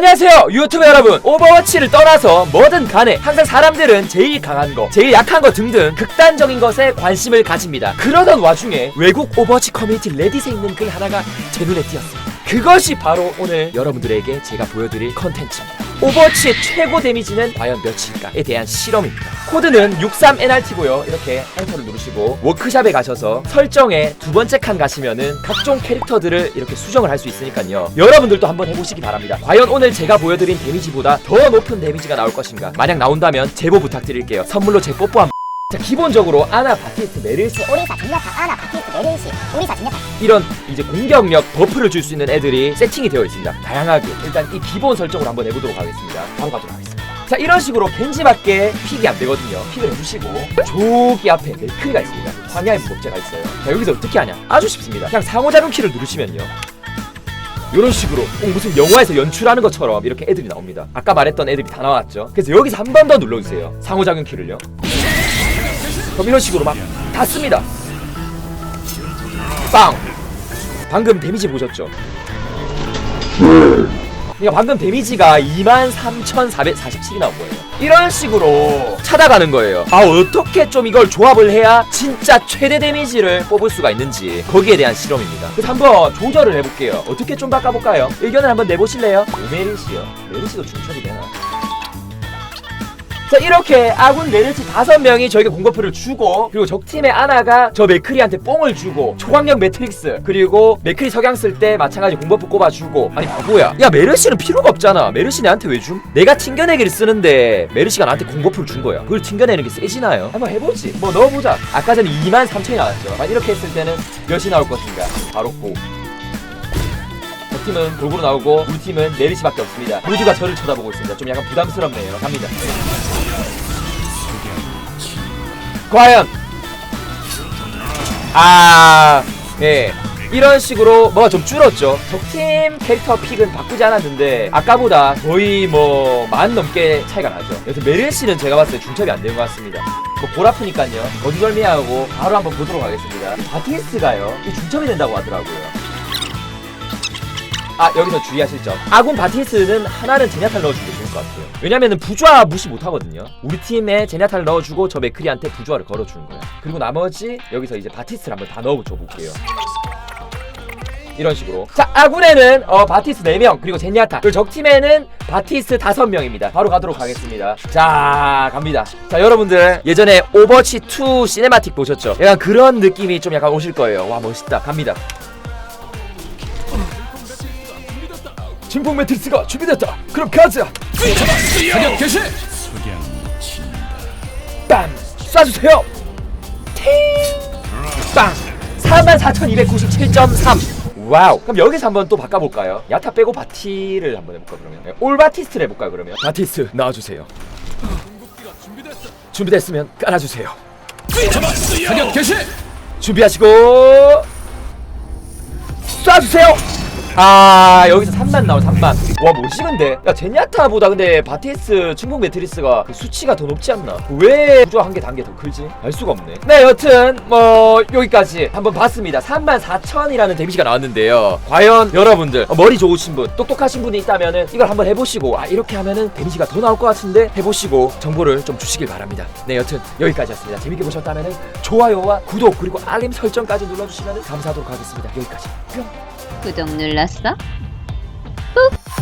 안녕하세요 유튜브 여러분. 오버워치를 떠나서 뭐든 간에 항상 사람들은 제일 강한 거 제일 약한 거 등등 극단적인 것에 관심을 가집니다. 그러던 와중에 외국 오버워치 커뮤니티 레딧에 있는 글 하나가 제 눈에 띄었습니다. 그것이 바로 오늘 여러분들에게 제가 보여드릴 컨텐츠입니다 오버워치의 최고 데미지는 과연 몇일까에 대한 실험입니다. 코드는 63NRT고요. 이렇게 엔터를 누르시고 워크샵에 가셔서 설정에 두 번째 칸 가시면은 각종 캐릭터들을 이렇게 수정을 할 수 있으니까요. 여러분들도 한번 해보시기 바랍니다. 과연 오늘 제가 보여드린 데미지보다 더 높은 데미지가 나올 것인가? 만약 나온다면 제보 부탁드릴게요. 선물로 제 뽀뽀 한 자, 기본적으로 아나 바티스트 메르시 오리사 진야타 아나 바티스 메르시 오리사 진야타 이런 이제 공격력 버프를 줄 수 있는 애들이 세팅이 되어 있습니다. 다양하게 일단 이 기본 설정으로 한번 해보도록 하겠습니다. 바로 가도록 하겠습니다. 자 이런 식으로 겐지밖에 픽이 안 되거든요. 픽을 해주시고 저기 앞에 멜크리가 있습니다. 광야의 무법자가 있어요. 자 여기서 어떻게 하냐? 아주 쉽습니다. 그냥 상호작용 키를 누르시면요. 이런 식으로 꼭 무슨 영화에서 연출하는 것처럼 이렇게 애들이 나옵니다. 아까 말했던 애들이 다 나왔죠. 그래서 여기서 한 번 더 눌러주세요. 상호작용 키를요. 그럼 이런 식으로 막 다 씁니다. 빵! 방금 데미지 보셨죠? 그러니까 방금 데미지가 23,447이 나온 거예요. 이런 식으로 찾아가는 거예요. 아, 어떻게 좀 이걸 조합을 해야 진짜 최대 데미지를 뽑을 수가 있는지 거기에 대한 실험입니다. 그래서 한번 조절을 해볼게요. 어떻게 좀 바꿔볼까요? 의견을 한번 내보실래요? 오메리시요. 메리시도 중첩이 되나? 자 이렇게 아군 메르치 다섯 명이 저에게 공거표를 주고 그리고 적팀의 아나가 저 맥크리한테 뽕을 주고 초강력 매트릭스 그리고 맥크리 석양 쓸 때 마찬가지 공버프 꼽아주고. 아니 바보야. 야 메르시는 필요가 없잖아. 메르시 나한테 왜 줌? 내가 튕겨내기를 쓰는데 메르시가 나한테 공버프를 준 거야. 그걸 튕겨내는 게 세지나요? 한번 해보지. 뭐 넣어보자. 아까 전에 2만 3천이 나왔죠. 아, 이렇게 했을 때는 몇이 나올 것인가? 바로 고저 팀은 골고루 나오고 우리 팀은 메르시밖에 없습니다 모두가 저를 쳐다보고 있습니다 좀 약간 부담스럽네요 갑니다 과연 아, 네. 이런 식으로 뭐가 좀 줄었죠. 적팀 캐릭터 픽은 바꾸지 않았는데 아까보다 거의 뭐 만 넘게 차이가 나죠. 그래서 메르시는 제가 봤을 때 중첩이 안 된 것 같습니다. 뭐 골 아프니까요. 거두절미하고 바로 한번 보도록 하겠습니다. 바티스가요. 이 중첩이 된다고 하더라고요. 아 여기서 주의하실 점. 아군 바티스는 하나는 제냐탈 넣어주는 게 좋을 것 같아요. 왜냐면은 부좌 무시 못하거든요. 우리 팀에 제냐탈 넣어주고 저 맥크리한테 부좌를 걸어주는 거야. 그리고 나머지 여기서 이제 바티스를 한번 다 넣어줘 볼게요. 이런 식으로. 자 아군에는 어, 바티스 4명 그리고 제냐타 그리고 적팀에는 바티스 5명입니다. 바로 가도록 하겠습니다. 자 갑니다. 자 여러분들 예전에 오버워치2 시네마틱 보셨죠? 약간 그런 느낌이 좀 약간 오실 거예요. 와 멋있다. 갑니다 진폭 매트리스가 준비됐다. 그럼 가자. 사격 개시. 빰 쏴주세요. 팅. 빵. 44,297.3. 와우. 그럼 여기서 한번 또 바꿔볼까요? 야타 빼고 바티를 한번 해볼까 그러면? 네, 올 바티스트를 해볼까요 그러면? 바티스트 나와주세요. 준비됐으면 깔아주세요. 사격 개시. 준비하시고 쏴주세요. 아 여기서 3만 나올 3만 와 뭐지 근데? 야 제냐타보다 근데 바티스 충북 매트리스가 그 수치가 더 높지 않나? 왜 부조 한개 단계 더 클지? 알 수가 없네. 네 여튼 뭐 여기까지 한번 봤습니다. 3만 4천이라는 데미지가 나왔는데요. 과연 여러분들 어, 머리 좋으신 분 똑똑하신 분이 있다면은 이걸 한번 해보시고 아 이렇게 하면은 데미지가 더 나올 것 같은데 해보시고 정보를 좀 주시길 바랍니다. 네 여튼 여기까지였습니다. 재밌게 보셨다면은 좋아요와 구독 그리고 알림 설정까지 눌러주시면 감사하도록 하겠습니다. 여기까지. 뿅 구독 눌렀어? 꾹!